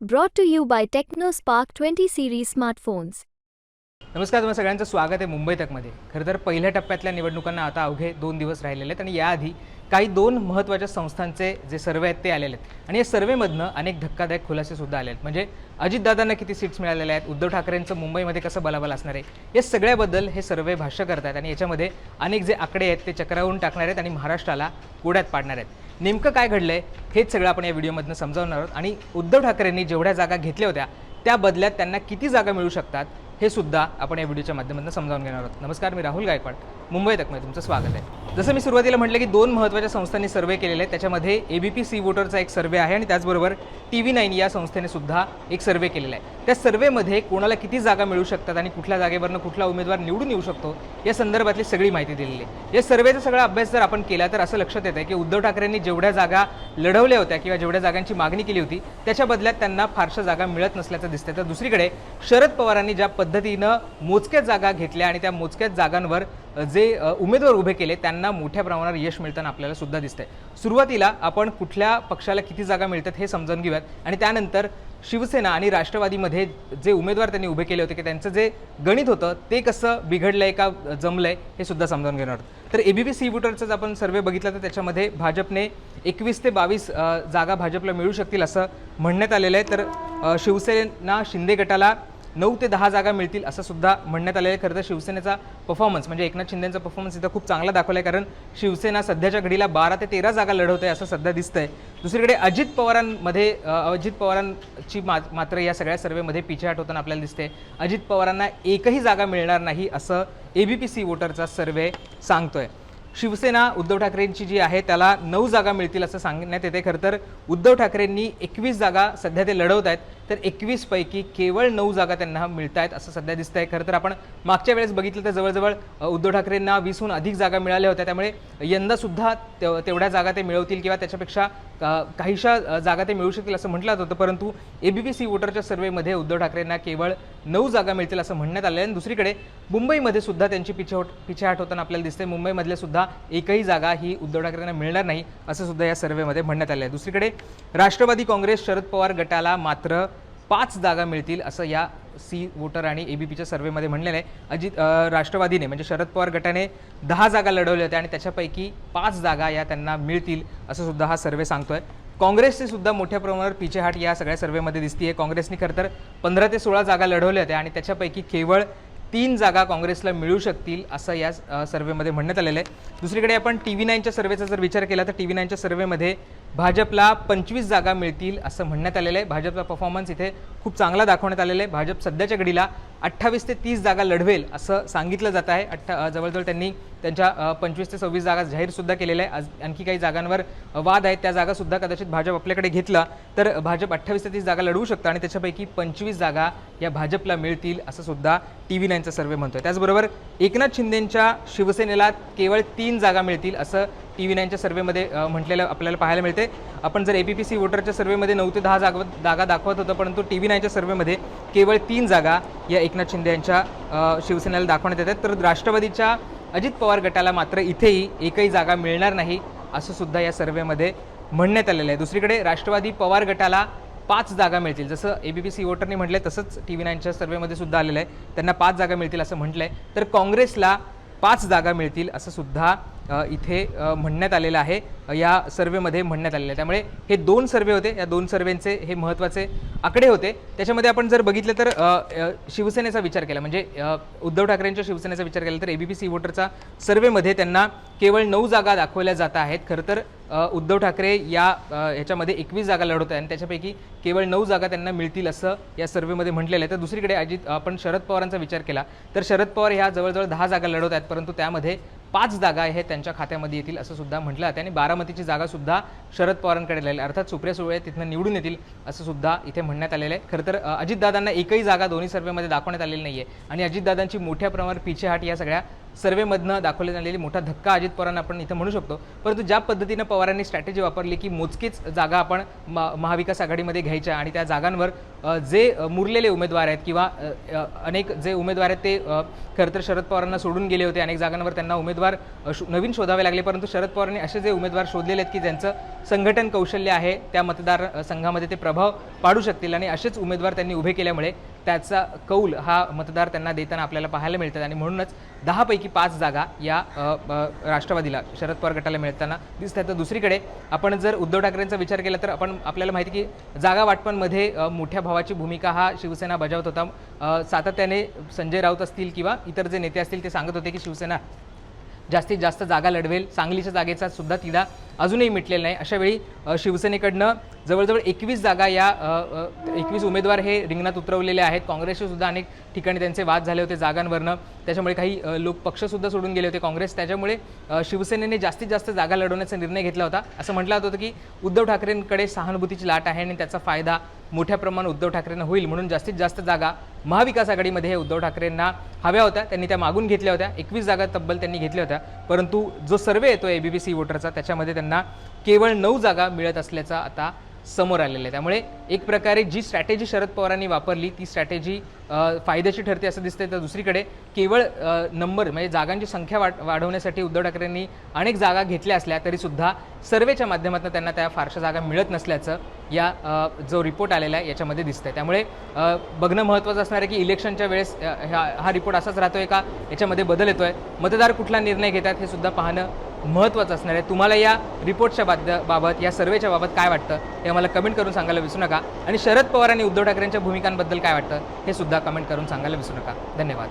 Brought to you by Tecno Spark twenty series smartphones नमस्कार तुम्हाला सगळ्यांचं स्वागत आहे मुंबई तकमध्ये. खरं तर पहिल्या टप्प्यातल्या निवडणुकांना आता अवघे दोन दिवस राहिलेले आहेत आणि याआधी काही दोन महत्त्वाच्या संस्थांचे जे सर्वे आहेत ते आलेले आहेत. आणि या सर्वेमधनं अनेक धक्कादायक खुलासे सुद्धा आले आहेत. म्हणजे अजितदादांना किती सीट्स मिळालेल्या आहेत? उद्धव ठाकरेंचं मुंबईमध्ये कसं बलाबल असणार आहे? या सगळ्याबद्दल हे सर्वे भाष्य करत आहेत आणि याच्यामध्ये अनेक जे आकडे आहेत ते चक्रावून टाकणार आहेत आणि महाराष्ट्राला कोड्यात पाडणार आहेत. नेमकं काय घडलं आहे हेच सगळं आपण या व्हिडिओमधनं समजावणार आहोत. आणि उद्धव ठाकरेंनी जेवढ्या जागा घेतल्या होत्या त्या बदल्यात त्यांना किती जागा मिळू शकतात हे सुद्धा आपण या व्हिडिओच्या माध्यमातून समजावून घेणार आहोत. नमस्कार मी राहुल गायकवाड. मुंबई तकमध्ये तुमचं स्वागत आहे. जसं मी सुरुवातीला म्हटलं की दोन महत्त्वाच्या संस्थांनी सर्वे केलेले आहेत. त्याच्यामध्ये ए बी पी सी वोटरचा एक सर्वे आहे आणि त्याचबरोबर टी व्ही नाईन या संस्थेने सुद्धा एक सर्वे केलेला आहे. त्या सर्वेमध्ये कोणाला किती जागा मिळू शकतात आणि कुठल्या जागेवरनं कुठला उमेदवार निवडून येऊ शकतो या संदर्भातली सगळी माहिती दिलेली आहे. या सर्वेचा सगळा अभ्यास जर आपण केला तर असं लक्षात येतं की उद्धव ठाकरेंनी जेवढ्या जागा लढवल्या होत्या किंवा जेवढ्या जागांची मागणी केली होती त्याच्या बदल्यात त्यांना फारशा जागा मिळत नसल्याचं दिसतंय. तर दुसरीकडे शरद पवारांनी ज्या पद्धतीनं मोजक्याच जागा घेतल्या आणि त्या मोजक्याच जागांवर जे उमेदवार उभे केले त्यांना मोठ्या प्रमाणावर यश मिळताना आपल्याला सुद्धा दिसतंय. सुरुवातीला आपण कुठल्या पक्षाला किती जागा मिळतात हे समजावून घेऊयात. आणि त्यानंतर शिवसेना आणि राष्ट्रवादीमध्ये जे उमेदवार त्यांनी उभे केले होते की त्यांचं जे गणित होतं ते कसं बिघडलंय का जमलंय हे सुद्धा समजावून घेणार आहोत. तर एबीपी सी वोटरचा आपण सर्वे बघितला तर त्याच्यामध्ये भाजपने एकवीस ते बावीस जागा भाजपला मिळू शकतील असं म्हणण्यात आलेलं आहे. तर शिवसेना शिंदे गटाला नऊ ते दहा जागा मिळतील असं सुद्धा म्हणण्यात आलेलं आहे. खरं तर शिवसेनेचा परफॉर्मन्स म्हणजे एकनाथ शिंदेचा परफॉर्मन्स इथं खूप चांगला दाखवला आहे कारण शिवसेना सध्याच्या घडीला बारा ते तेरा जागा लढवत आहे असं सध्या दिसतंय. दुसरीकडे अजित पवारांमध्ये अजित पवारांची मा मात्र या सगळ्या सर्वेमध्ये पिछेहाट होताना आपल्याला दिसते अजित पवारांना एकही जागा मिळणार नाही असं ए बी पी सी वोटरचा सर्वे सांगतोय. शिवसेना उद्धव ठाकरेंची जी आहे त्याला नऊ जागा मिळतील असं सांगण्यात येते खरं तर उद्धव ठाकरेंनी एकवीस जागा सध्या ते लढवत आहेत तर एकवीसपैकी केवळ नऊ जागा त्यांना मिळत आहेत असं सध्या दिसत आहे खरं तर आपण मागच्या वेळेस बघितलं तर जवळजवळ उद्धव ठाकरेंना वीसहून अधिक जागा मिळाल्या होत्या. त्यामुळे यंदासुद्धा तेव- तेवढ्या जागा ते मिळवतील किंवा त्याच्यापेक्षा काहीशा जागा ते मिळू शकतील असं म्हटलं होतं. परंतु ए बी पी सी वोटरच्या सर्वेमध्ये उद्धव ठाकरेंना केवळ नऊ जागा मिळतील असं म्हणण्यात आलं आहे आणि दुसरीकडे मुंबईमध्ये सुद्धा त्यांची पिछेहोट पिछेहाट होताना आपल्याला दिसते मुंबईमधल्या सुद्धा एकही जागा ही उद्धव ठाकरेंना मिळणार नाही असं सुद्धा या सर्वेमध्ये म्हणण्यात आलं आहे दुसरीकडे राष्ट्रवादी काँग्रेस शरद पवार गटाला मात्र पाच जागा मिळतील असं या सी वोटर आणि ए बी पीच्या सर्वेमध्ये म्हणलेलं आहे. अजित राष्ट्रवादीने म्हणजे शरद पवार गटाने दहा जागा लढवल्या होत्या आणि त्याच्यापैकी पाच जागा या त्यांना मिळतील असं सुद्धा हा सर्वे सांगतोय. काँग्रेसचे सुद्धा मोठ्या प्रमाणावर पिछेहाट या सगळ्या सर्वेमध्ये दिसतीये. काँग्रेसने खरं तर पंधरा ते सोळा जागा लढवल्या होत्या आणि त्याच्यापैकी केवळ तीन जागा काँग्रेसला मिळू शकतील असं या सर्वेमध्ये म्हणण्यात आलेलं आहे. दुसरीकडे आपण टी व्ही नाईनच्या सर्वेचा जर विचार केला तर टी व्ही नाईनच्या सर्वेमध्ये भाजपला पंचवीस जागा मिळतील असं म्हणण्यात आलेलं आहे. भाजपचा परफॉर्मन्स इथे खूप चांगला दाखवण्यात आलेला आहे. भाजप सध्याच्या घडीला अठ्ठावीस ते तीस जागा लढवेल असं सांगितलं जात आहे. अठ्ठा जवळजवळ त्यांनी त्यांच्या पंचवीस ते सव्वीस जागा जाहीरसुद्धा केलेल्या आहे आज आणखी काही जागांवर वाद आहेत. त्या जागासुद्धा कदाचित भाजप आपल्याकडे घेतला तर भाजप अठ्ठावीस ते तीस जागा लढवू शकतं आणि त्याच्यापैकी पंचवीस जागा या भाजपला मिळतील असं सुद्धा टी व्ही नाईनचा सर्वे म्हणतोय. त्याचबरोबर एकनाथ शिंदेंच्या शिवसेनेला केवळ तीन जागा मिळतील असं टी व्ही नाईनच्या सर्वेमध्ये म्हटलेलं आपल्याला पाहायला मिळते. आपण जर ए पी पी सी वोटरच्या सर्वेमध्ये नऊ ते दहा जागा जागा दाखवत होतं परंतु टी व्ही नाईनच्या सर्वेमध्ये केवळ तीन जागा या एकनाथ शिंदे यांच्या शिवसेनेला दाखवण्यात येतात तर राष्ट्रवादीच्या अजित पवार गटाला मात्र इथेही एकही जागा मिळणार नाही असं सुद्धा या सर्वेमध्ये म्हणण्यात आलेलं आहे. दुसरीकडे राष्ट्रवादी पवार गटाला पाच जागा मिळतील. जसं ए बी पी सी वोटरने म्हटलंय तसंच टी व्ही नाईनच्या सर्वेमध्ये सुद्धा आलेलं आहे. त्यांना पाच जागा मिळतील असं म्हटलंय. तर काँग्रेसला पाच जागा मिळतील असं सुद्धा इथे म्हणण्यात आलेलं आहे. या सर्वेमध्ये म्हणण्यात आलेलं आहे. त्यामुळे हे दोन सर्वे होते. या दोन सर्वेंचे हे महत्त्वाचे आकडे होते. त्याच्यामध्ये आपण जर बघितलं तर शिवसेनेचा विचार केला. म्हणजे उद्धव ठाकरेंच्या शिवसेनेचा विचार केला तर ए बी पी सी वोटरचा सर्वेमध्ये त्यांना केवळ नऊ जागा दाखवल्या जात आहेत. खरं तर उद्धव ठाकरे या ह्याच्यामध्ये एकवीस जागा लढवत आहे आणि त्याच्यापैकी केवळ नऊ जागा त्यांना मिळतील असं या सर्वेमध्ये म्हटलेलं आहे. तर दुसरीकडे अजित आपण शरद पवारांचा विचार केला तर शरद पवार ह्या जवळजवळ दहा जागा लढवत आहेत परंतु त्यामध्ये पाच जागा हे त्यांच्या खात्यामध्ये येतील असं सुद्धा म्हटलं जातं. आणि बारामतीची जागासुद्धा शरद पवारांकडे राहील अर्थात सुप्रिया सुळे तिथनं निवडून येतील असं सुद्धा इथे म्हणण्यात आलेलं आहे. खरं तर अजितदादांना एकही जागा दोन्ही सर्वेमध्ये दाखवण्यात आलेली नाही आहे आणि अजितदादांची मोठ्या प्रमाणावर पिछेहाट या सगळ्या सर्वेमधनं दाखवण्यात आलेली मोठा धक्का अजित पवारांना आपण इथं म्हणू शकतो. परंतु ज्या पद्धतीनं पवारांनी स्ट्रॅटेजी वापरली की मोजकीच जागा आपण म- महाविकास आघाडीमध्ये घ्यायच्या आणि त्या जागांवर जे मुरलेले उमेदवार आहेत किंवा अनेक जे उमेदवार आहेत ते खरं तर शरद पवारांना सोडून गेले होते. अनेक जागांवर त्यांना उमेदवार शो- नवीन शोधावे लागले. परंतु शरद पवारांनी असे जे उमेदवार शोधलेले आहेत की ज्यांचं संघटन कौशल्य आहे त्या मतदार संघामध्ये ते प्रभाव पाडू शकतील आणि असेच उमेदवार त्यांनी उभे केल्यामुळे त्याचा कौल हा मतदार त्यांना देताना आपल्याला पाहायला मिळतात. आणि म्हणूनच दहापैकी पाच जागा या राष्ट्रवादीला शरद पवार गटाला मिळताना दिसत आहेत. तर दुसरीकडे आपण जर उद्धव ठाकरेंचा विचार केला तर आपण आपल्याला माहिती की जागा वाटपांमध्ये मोठ्या भावाची भूमिका हा शिवसेना बजावत होता. सातत्याने संजय राऊत असतील किंवा इतर जे नेते असतील ते सांगत होते की शिवसेना जास्तीत जास्त जागा लढवेल. सांगलीच्या जागेचा सुद्धा तिढा अजूनही मिटलेला नाही. अशा वेळी शिवसेनेकडनं जवळजवळ एकवीस जागा या एकवीस उमेदवार हे रिंगणात उतरवलेले आहेत. काँग्रेसचे सुद्धा अनेक ठिकाणी त्यांचे वाद झाले होते जागांवरनं. त्याच्यामुळे काही लोक पक्षसुद्धा सोडून गेले होते काँग्रेस. त्याच्यामुळे शिवसेनेने जास्तीत जास्त जागा लढवण्याचा निर्णय घेतला होता. असं म्हटलं होतं की उद्धव ठाकरेंकडे सहानुभूतीची लाट आहे आणि त्याचा फायदा मोठ्या प्रमाणात उद्धव ठाकरेंना होईल म्हणून जास्तीत जास्त जागा महाविकास आघाडीमध्ये हे उद्धव ठाकरेंना हव्या होत्या. त्यांनी त्या मागून घेतल्या होत्या. एकवीस जागा तब्बल त्यांनी घेतल्या होत्या. परंतु जो सर्वे येतो एबीपीसी वोटरचा त्याच्यामध्ये त्यांना केवळ नऊ जागा मिळत असल्याचा आता समोर आलेलं. आहे त्यामुळे एक प्रकारे जी स्ट्रॅटेजी शरद पवारांनी वापरली ती स्ट्रॅटेजी फायद्याची ठरते असं दिसतंय. तर दुसरीकडे केवळ नंबर म्हणजे जागांची संख्या वाढ वाढवण्यासाठी उद्धव ठाकरेंनी अनेक जागा घेतल्या असल्या तरीसुद्धा सर्वेच्या माध्यमातून त्यांना त्या फारशा जागा मिळत नसल्याचं या जो रिपोर्ट आलेला आहे याच्यामध्ये दिसतंय. त्यामुळे बघणं महत्त्वाचं असणार आहे की इलेक्शनच्या वेळेस हा हा रिपोर्ट असाच राहतोय का? याच्यामध्ये बदल येतोय. मतदार कुठला निर्णय घेतात हे सुद्धा पाहणं महत्त्वाचं असणार आहे. तुम्हाला या रिपोर्टच्या बाद बाबत या सर्वेच्या बाबत काय वाटतं? हे आम्हाला कमेंट करून सांगायला विसरू नका. आणि शरद पवार आणि उद्धव ठाकरेंच्या भूमिकांबद्दल काय वाटतं? हे सुद्धा कमेंट करून सांगायला विसरू नका. धन्यवाद.